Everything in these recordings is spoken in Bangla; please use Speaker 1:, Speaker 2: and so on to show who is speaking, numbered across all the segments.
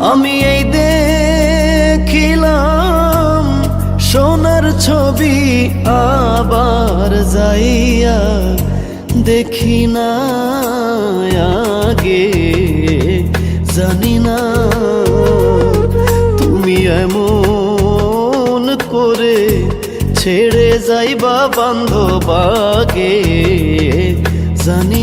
Speaker 1: আমি এই দেখিলাম, সোনার ছবি আবার যাইয়া দেখি না আগে, জানি না তুমি এমন করে ছেড়ে যাইবা বান্ধবাগে জানি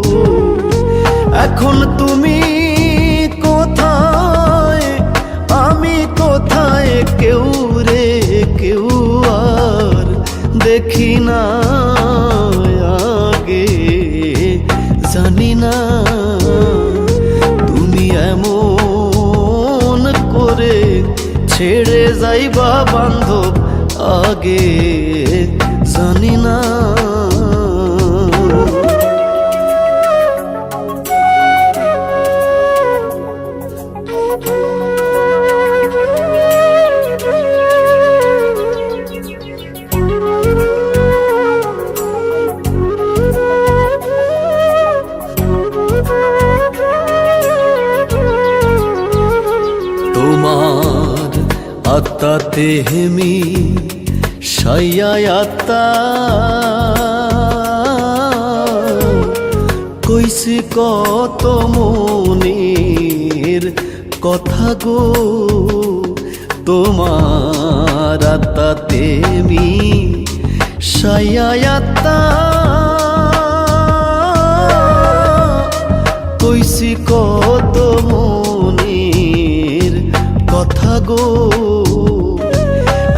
Speaker 1: এখন তুমি কোথায়? আমি কোথায়? কেউ রে, কেউ আর দেখি না আগে। জানি না তুমি এমন করে ছেড়ে যাইবা বান্ধব আগে। জানি না আত্মাতে হেমি সাইয়ায় আত্মা কইছি কত মনের কথা গো, তোমার আত্মাতে মি সাইয়ায় আত্মা কইছি কত মনের কথা গো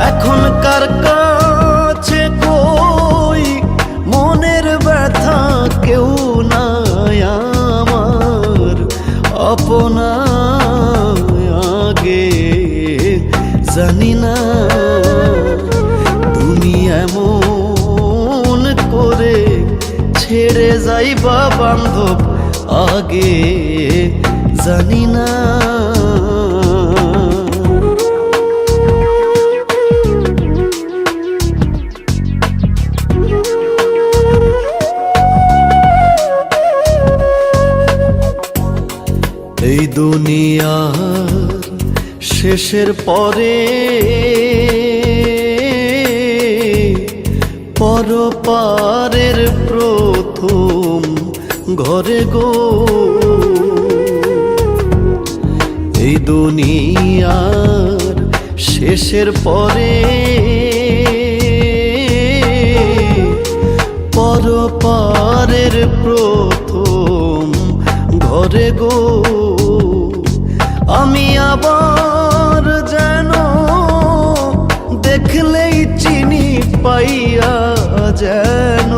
Speaker 1: এখন কার কাছে কই? মনের ব্যথা কেউ নাই আমার। আপনা আগে জানি না তুমি এমন করে ছেড়ে যাইবা বান্ধব, আগে জানি না। এই দুনিয়ার শেষের পরে পরপারের প্রথম ঘরে গো। এই দুনিয়ার শেষের পরে পরপারের প্রথম ঘরে গো। আবার যেন দেখলেই চিনি পাইয়া যেন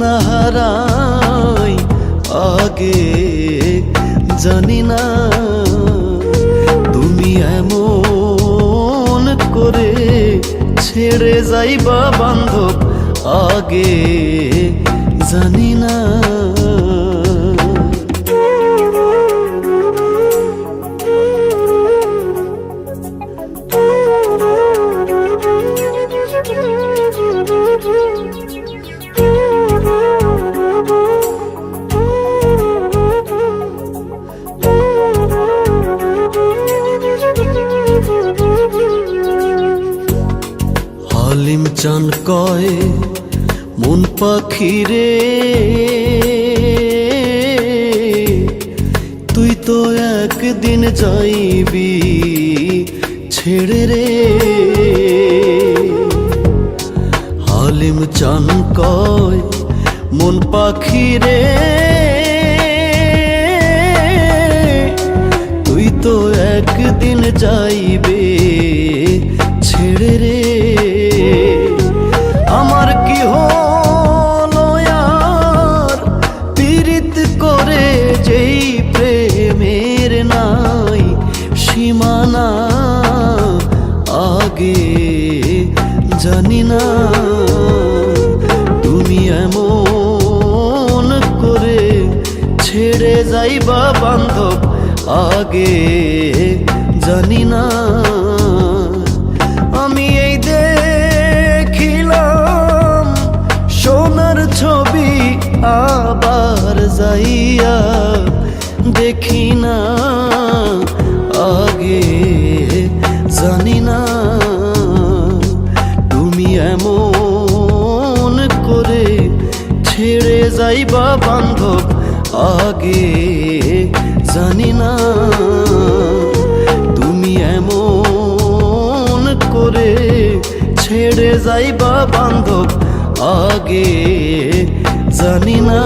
Speaker 1: নাহারাই আগে জানি না তুমি এমন করে ছেড়ে যাইবা বান্ধব, আগে জানি না। কয়, মন পাখি রে তুই তো একদিন যাইবি ছেড়ে রে। হালিম চান কয়, মন পাখি রে তুই তো এক একদিন যাইবে ছেড়ে যাইবা বান্ধব, আগে জানি না। আমি এই দেখিলাম, সোনার ছবি আবার যাইয়া দেখি না। আগে জানি না, তুমি এমন করে ছেড়ে যাইবা বান্ধব আগে জানি না তুমি এমন করে ছেড়ে যাইবা বান্ধব আগে জানি না।